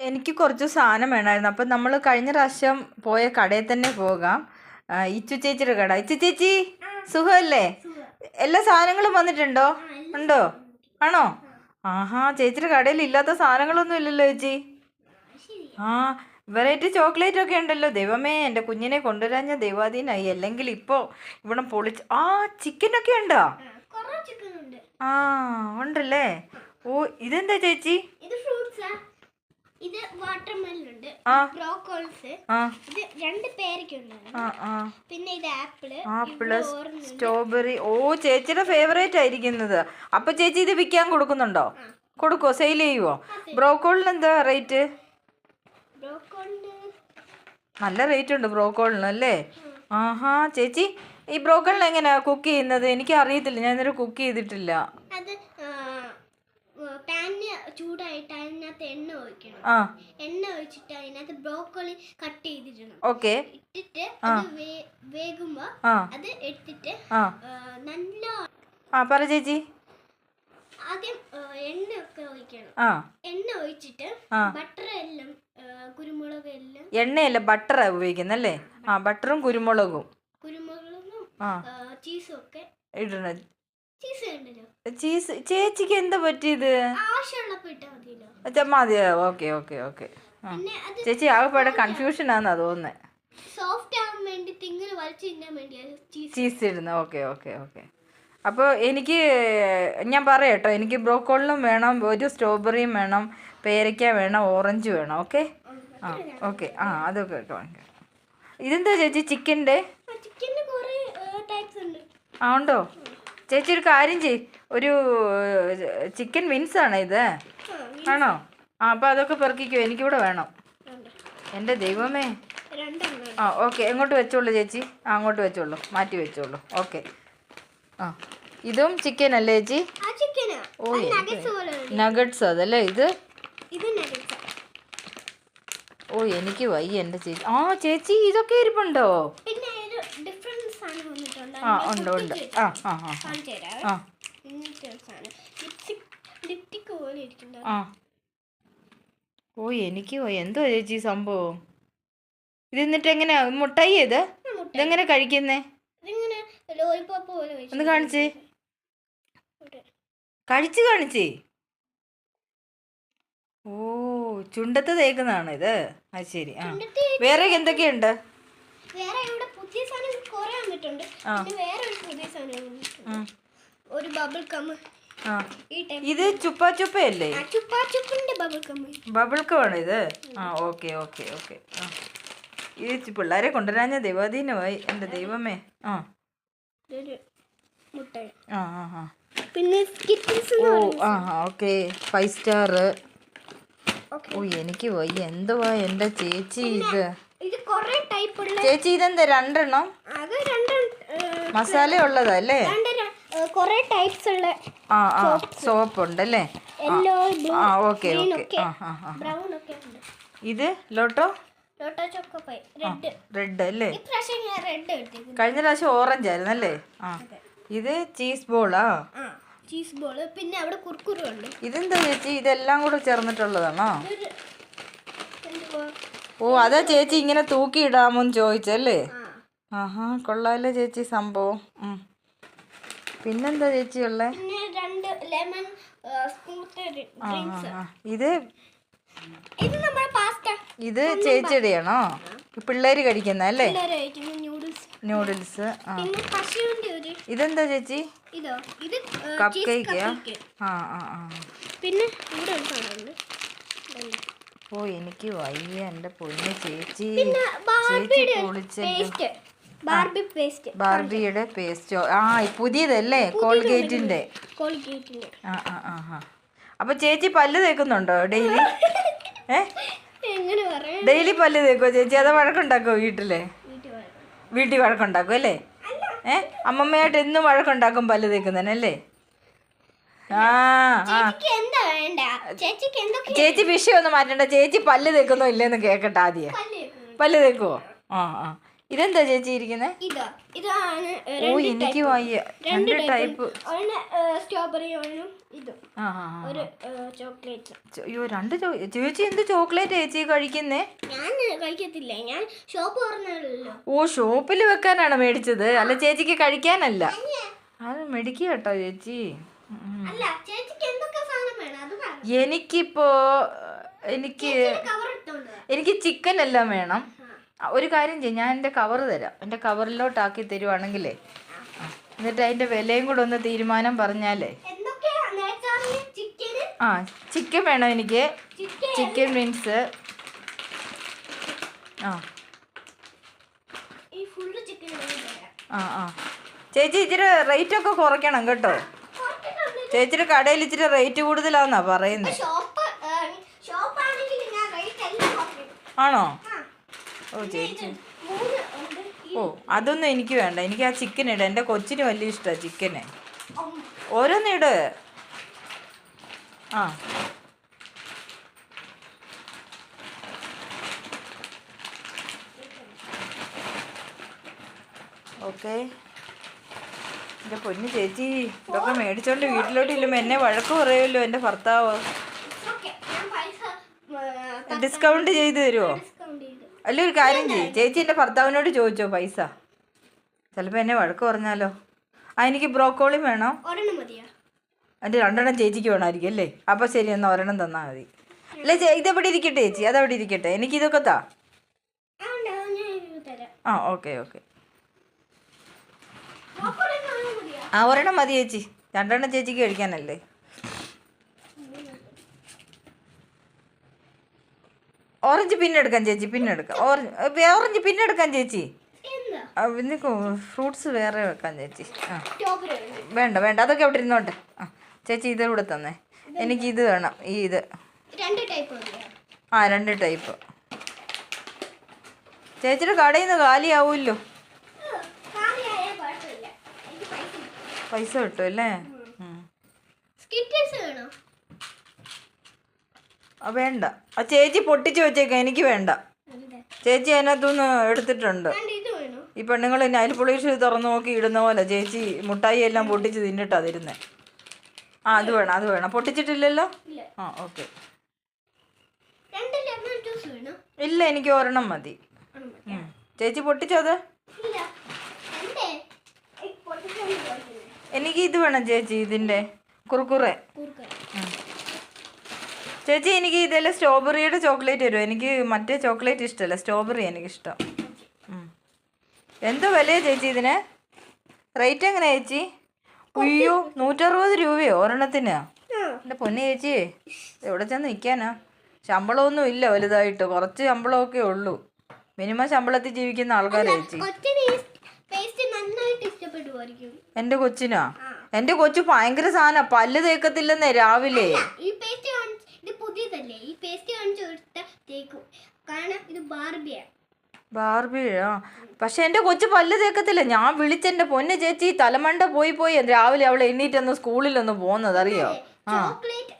എനിക്ക് കുറച്ച് സാധനം വേണമായിരുന്നു. അപ്പം നമ്മൾ കഴിഞ്ഞ പ്രാവശ്യം പോയ കടയിൽ തന്നെ പോകാം. ഇച്ചു ചേച്ചിയുടെ കട. ഇച്ചു ചേച്ചി സുഖമല്ലേ? എല്ലാ സാധനങ്ങളും വന്നിട്ടുണ്ടോ? ഉണ്ടോ? ആണോ? ആഹാ ചേച്ചിയുടെ കടയിൽ ഇല്ലാത്ത സാധനങ്ങളൊന്നും ഇല്ലല്ലോ ചേച്ചി. ആ വെറൈറ്റി ചോക്ലേറ്റ് ഒക്കെ ഉണ്ടല്ലോ. ദൈവമേ എന്റെ കുഞ്ഞിനെ കൊണ്ടുവരാൻ ഞാൻ ദൈവാധീനായി അല്ലെങ്കിൽ ഇപ്പോൾ ഇവിടെ പൊളിച്ച് ആ ചിക്കനൊക്കെ ഉണ്ട്? ആ ഉണ്ടല്ലേ? ഓ ഇതെന്താ ചേച്ചി? ഇത് വാട്ടർ ഉണ്ട് ബ്രോക്കോൾസ് ഇത് രണ്ട് ആ പിന്നെ ഇത് ആപ്പിൾ ആപ്പിൾ സ്ട്രോബെറി. ഓ ചേച്ചിയുടെ ഫേവറേറ്റ് ആയിരിക്കുന്നത്. അപ്പൊ ചേച്ചി ഇത് വിൽക്കാൻ കൊടുക്കുന്നുണ്ടോ? കൊടുക്കോ സെയിൽ ചെയ്യുവോ? ബ്രോക്കോളിന് എന്താ റേറ്റ്? നല്ല റേറ്റ് ഉണ്ട് ബ്രോക്കോളിന് അല്ലേ? ആഹാ ചേച്ചി ഈ ബ്രോക്കോളിന് എങ്ങനെയാ കുക്ക് ചെയ്യുന്നത്? എനിക്ക് അറിയത്തില്ല ഞാൻ ഇതുവരെ കുക്ക് ചെയ്തിട്ടില്ല അത് പാന് ചൂടായിട്ട് അതിനകത്ത് എണ്ണ ഒഴിക്കണം ആ എണ്ണ ഒഴിച്ചിട്ട് അതിനകത്ത് ബ്രോക്കോളി കട്ട് ചെയ്തിടണം. ഓക്കെ ഇട്ടിട്ട് അത് വേകുമ്പോ അത് എടുത്തിട്ട് നല്ല ആ പറ ചേച്ചി. ആദ്യം എണ്ണ ഒക്കെ ഒഴിക്കണം. എണ്ണ ഒഴിച്ചിട്ട് ബട്ടർ എല്ലാം കുരുമുളക് എല്ലാം. എണ്ണയല്ല ബട്ടറാ ഉപയോഗിക്കുന്നല്ലേ ആ ബട്ടറും കുരുമുളകും. കുരുമുളകും ചീസും ഒക്കെ ഇടണം. ചീസ് ചേച്ചിക്ക് എന്താ പറ്റിയത്? മതി ഓക്കെ ഓക്കെ ഓക്കെ ചേച്ചി ആകെപ്പാടെ കൺഫ്യൂഷൻ ആണെന്നാ തോന്നുന്നത് ചീസ് ഇടുന്നു ഓക്കെ ഓക്കെ ഓക്കെ അപ്പോൾ എനിക്ക് ഞാൻ പറയാം കേട്ടോ എനിക്ക് ബ്രോക്കോളിനും വേണം ഒരു സ്ട്രോബെറിയും വേണം പേരയ്ക്ക വേണം ഓറഞ്ച് വേണം ഓക്കെ ആ ഓക്കെ ആ അതൊക്കെ ഇതെന്താ ചേച്ചി ചിക്കന്റെ ആ ഉണ്ടോ? ചേച്ചി ഒരു കാര്യം ചെയ് ഒരു ചിക്കൻ വിൻസ് ആണ് ഇത്. ആണോ? ആ അപ്പോൾ അതൊക്കെ പെറുക്കിക്കോ. എനിക്കിവിടെ വേണം. എന്റെ എന്റെ ദൈവമേ ആ ഓക്കെ. എങ്ങോട്ട് വെച്ചോളൂ ചേച്ചി? ആ അങ്ങോട്ട് വെച്ചോളൂ. മാറ്റി വെച്ചോളൂ. ഓക്കെ. ആ. ഇതും ചിക്കൻ അല്ലേ ചേച്ചി? ഓ നഗട്സ് അതല്ലേ ഇത്? ഓ എനിക്ക് വയ്യ എന്റെ ചേച്ചി. ആ ചേച്ചി ഇതൊക്കെ ഇരിപ്പുണ്ടോ പിന്നെ ഒരു ഡിഫറെന്റ് സാധനം വന്നിട്ടുണ്ട് ആ ഉണ്ട് ഉണ്ട്. ആ ആ ആ ആ. ആ. ഓ എനിക്ക് എന്തോ ചേച്ചി സംഭവം? ഇത് എന്നിട്ട് എങ്ങനെ മുട്ടായി ഇത്? ഇതെങ്ങനെ കഴിക്കുന്നേ? ഒന്ന് കാണിച്ചേ. കഴിച്ചു കാണിച്ചേ. ഓ ചുണ്ടത്ത് തേക്കുന്നതാണ് ഇത്? അത് ശരി ആ. വേറെ എന്തൊക്കെയുണ്ട്? വേറെ പുതിയ സാധനം കുറെ വന്നിട്ടുണ്ട്. ആ. പിന്നെ വേറെ ഒരു പുതിയ സാധനം വന്നിട്ടുണ്ട്. ഒരു ബബിൾ കം ഈ ടൈപ്പ് ഇത് ചുപ്പാ ചുപ്പയല്ലേ? ആ ചുപ്പാ ചുപ്പിന്റെ ബബിൾ കം ബബിൾ ഇത്? ആ ഓക്കെ ഓക്കെ ഓക്കെ ആ. ഇത് ചി- പിള്ളേരെ കൊണ്ടുവരാഞ്ഞ ദൈവാധീനമായി. എന്റെ ദൈവമേ. ആ. ഇതൊരു മുട്ട ആ ആ ആ. പിന്നെ കിറ്റൻസ് ഓ ആ ഓക്കെ ഫൈവ് സ്റ്റാർ ഓ എനിക്ക് വയ്യ. എന്തുവാ എന്റെ ചേച്ചി ഇത്? ഇത് കുറേ ടൈപ്പ് ഉള്ള ചേച്ചി ഇതെന്താ രണ്ടെണ്ണം? അത് രണ്ട് മസാല ഉള്ളതാ അല്ലേ കൊറേ ടൈപ്സ് ഉള്ള ആ ആ സോപ്പ് ഉണ്ടല്ലേ? യെല്ലോ ബ്ലൂ ആ ഓക്കെ ആ ആ ആ ബ്രൗൺ ഒക്കെ ഉണ്ട്. ഇത് Lotte? Lotte choco pie red red അല്ലേ? ഇപ്രാവശ്യം ഞാൻ റെഡ് എടുത്തേക്കുന്നു കഴിഞ്ഞ പ്രാവശ്യം ഓറഞ്ച് ആയിരുന്നു അല്ലേ? ആ. ഇത് ചീസ് ബോളാ ചീസ് ബോൾ പിന്നെ അവിടെ കുർക്കുരു ഉണ്ട്. ഇതെന്താ ചേച്ചി? ഇതെല്ലാം കൂടെ ചേർന്നിട്ടുള്ളതാണോ? ഓ അതാ ചേച്ചി ഇങ്ങനെ തൂക്കി ഇടാമോന്ന് ചോദിച്ചല്ലേ? ആഹാ കൊള്ളാലോ ചേച്ചി സംഭവം. പിന്നെന്താ ചേച്ചി ഉള്ളേ? ഇത് ഇത് ചേച്ചിയുടെയാണോ? പിള്ളേര് കഴിക്കുന്ന അല്ലേ? നൂഡിൽസ് ഇതെന്താ ചേച്ചി? Cupcake. ആ ആ ആ പിന്നെ ഇവിടെ ഒരു സാധനമുണ്ട് ഇതുണ്ട്. ഓ എനിക്ക് വയ്യ എന്റെ പൊന്നു ചേച്ചി. ചേച്ചി ബാർബിയുടെ പേസ്റ്റ്. Barbie paste. ബാർബിയുടെ പേസ്റ്റോ. ആ പുതിയതല്ലേ? കോൾഗേറ്റിന്റെ കോൾഗേറ്റിന്റെ ആ ആ ആ ആ. അപ്പൊ ചേച്ചി പല്ല് തേക്കുന്നുണ്ടോ ഡെയിലി? ഏ? ഡെയിലി പല്ല് തേക്കോ ചേച്ചി? അതോ വഴക്കുണ്ടാക്കോ വീട്ടിൽ? വീട്ടിൽ വഴക്കുണ്ടാക്കും. അല്ലേ? ഏ? അമ്മമ്മയായിട്ട് എന്നും വഴക്കുണ്ടാക്കും പല്ല് തേക്കുന്നതല്ലേ ആ ആ ചേച്ചിക്ക് എന്താ വേണ്ട ചേച്ചിക്ക് എന്തൊക്കെ ചേച്ചി വിഷയൊന്നും മാറ്റണ്ട. ചേച്ചി പല്ല് തേക്കുന്നോ ഇല്ലെന്ന് കേക്കട്ടെ ആദ്യം. പല്ല് തേക്കുവോ? ആ ആ. ഇതെന്താ ചേച്ചി ഇരിക്കുന്നത് ഇതാണ് ഓ എനിക്ക് വയ്യ. രണ്ട് ടൈപ്പ് ഒന്ന് സ്ട്രോബെറി ഒന്നും അയ്യോ രണ്ട് ചേച്ചി എന്ത് ചോക്ലേറ്റ് ചേച്ചി കഴിക്കുന്നേ? കഴിക്കത്തില്ല. ഞാൻ ഷോപ്പ് ഓ ഷോപ്പിൽ വെക്കാനാണ് മേടിച്ചത്? അല്ല ചേച്ചിക്ക് കഴിക്കാനല്ല. അത് മേടിക്കട്ടോ കേട്ടോ ചേച്ചി. എനിക്കിപ്പോ എനിക്ക് എനിക്ക് ചിക്കൻ എല്ലാം വേണം. ഒരു കാര്യം ചെയ്യും ഞാൻ എന്റെ കവർ തരാം. എന്റെ കവറിലോട്ടാക്കി തരുവാണെങ്കിലേ. എന്നിട്ട് അതിന്റെ വിലയും കൂടെ ഒന്ന് തീരുമാനം പറഞ്ഞാലേ. ആ ചിക്കൻ വേണം എനിക്ക്. ചിക്കൻ മീൻസ് ആ. ആ ആ. ചേച്ചി ഇച്ചിരി റേറ്റ് ഒക്കെ കുറയ്ക്കണം കേട്ടോ. ചേച്ചിയുടെ കടയിൽ ഇച്ചിരി റേറ്റ് കൂടുതലാന്നാ പറയുന്നത് ആണോ? ഓ ചേച്ചി. ഓ അതൊന്നും എനിക്ക് വേണ്ട. എനിക്ക് ആ ചിക്കൻ ഇട എന്റെ കൊച്ചിന് വലിയ ഇഷ്ടമാണ് ചിക്കനെ ഓരോന്നിട് ആ. ഓക്കെ. എന്റെ പൊന്നു ചേച്ചി ഇതൊക്കെ മേടിച്ചോണ്ട് വീട്ടിലോട്ട് ഇല്ലുമ്പോൾ എന്നെ വഴക്ക് പറയുമല്ലോ എന്റെ ഭർത്താവ്. ഡിസ്കൗണ്ട് ചെയ്തു തരുമോ അല്ല ഒരു കാര്യം ചെയ്യും. ചേച്ചി എന്റെ ഭർത്താവിനോട് ചോദിച്ചോ പൈസ? ചിലപ്പോൾ എന്നെ വഴക്ക് പറഞ്ഞാലോ? ആ എനിക്ക് ബ്രോക്കോളി വേണോ? എന്റെ എന്റെ രണ്ടെണ്ണം ചേച്ചിക്ക് വേണമായിരിക്കും അല്ലേ? അപ്പോൾ ശരി എന്നാൽ ഒരെണ്ണം തന്നാൽ മതി. അല്ലേ ചേ ഇതെവിടെ ഇരിക്കട്ടെ ചേച്ചി? അതവിടെ ഇരിക്കട്ടെ? എനിക്ക് ഇതൊക്കെ താ. ആ ഓക്കെ ഓക്കെ ബ്രോക്കോളി ഒരെണ്ണം മതിയോ ആ ഒരെണ്ണം മതി ചേച്ചി. രണ്ടെണ്ണം ചേച്ചിക്ക് കഴിക്കാനല്ലേ. ഓറഞ്ച് പിന്നെടുക്കാം ചേച്ചി പിന്നെടുക്കാം ഓറഞ്ച് ഓറഞ്ച് പിന്നെടുക്കാം ചേച്ചി. പിന്നെ ഫ്രൂട്ട്സ് വേറെ വെക്കാം ചേച്ചി. ആ. വേണ്ട. വേണ്ട അതൊക്കെ അവിടെ ഇരുന്നോട്ടെ. ആ ചേച്ചി ഇത് കൂടെ തന്നേ. എനിക്ക് ഇത് വേണം ഈ ഇത്. ആ രണ്ട് ടൈപ്പ് ചേച്ചിയുടെ കടയിൽ നിന്ന് കാലിയാവുമല്ലോ കാറിയായ കുഴപ്പമില്ല എനിക്ക് പൈസ കിട്ടും. പൈസ കിട്ടും അല്ലേ? വേണ്ട. ആ ചേച്ചി പൊട്ടിച്ചു വെച്ചേക്കാം. എനിക്ക് വേണ്ട. ചേച്ചി അതിനകത്തുനിന്ന് എടുത്തിട്ടുണ്ട്. ഈ പെണ്ണുങ്ങൾ നൈൽ പൊളിച്ച് തുറന്നു നോക്കി ഇടുന്ന പോലെ. ചേച്ചി മുട്ടായി എല്ലാം പൊട്ടിച്ച് തിന്നിട്ടാ തരുന്നേ. ആ അത് വേണം അത് വേണം. പൊട്ടിച്ചിട്ടില്ലല്ലോ? ആ ഓക്കെ. ഇല്ല എനിക്ക് ഒരെണ്ണം മതി. ചേച്ചി പൊട്ടിച്ചോ അത്? എനിക്ക് ഇത് വേണം ചേച്ചി ഇതിന്റെ കുറുക്കുറെ. ചേച്ചി എനിക്ക് ഇതിൽ സ്ട്രോബെറിയുടെ ചോക്ലേറ്റ് തരുമോ എനിക്ക് മറ്റേ ചോക്ലേറ്റ് ഇഷ്ടമല്ല സ്ട്രോബെറി എനിക്കിഷ്ടം. ഇഷ്ടം എന്തോ വിലയാ ചേച്ചി ഇതിന്? റേറ്റ് എങ്ങനെയാ ചേച്ചി? അയ്യോ നൂറ്ററുപത് രൂപയോ ഒരെണ്ണത്തിന്? എന്റെ പൊന്നെ ചേച്ചി എവിടെ ചെന്ന് നിൽക്കാനാ ശമ്പളമൊന്നും ഇല്ല വലുതായിട്ട്. കുറച്ച് ശമ്പളമൊക്കെ ഉള്ളൂ. മിനിമം ശമ്പളത്തിൽ ജീവിക്കുന്ന ആൾക്കാരാ ചേച്ചി. ഇഷ്ടപ്പെടുമായിരിക്കും കൊച്ചിനോ? എന്റെ കൊച്ചു ഭയങ്കര സാധന. പല്ല് തേക്കത്തില്ലെന്നേ രാവിലെ. ഈ പേസ്റ്റ് ഇത് പുതിയതല്ലേ? ഈ പേസ്റ്റ് കാണിച്ചു കൊടുത്ത തേക്കും. കാരണം ഇത് ബാർബിയാണ് പക്ഷെ എന്റെ കൊച്ചു പല്ല് തേക്കത്തില്ല. ഞാൻ വിളിച്ചെന്റെ പൊന്ന് ചേച്ചി തലമണ്ട പോയി പോയി രാവിലെ അവളെ എണ്ണീറ്റൊന്ന് സ്കൂളിലൊന്ന് പോകുന്നത് അറിയോ ആ. ചോക്ലേറ്റ്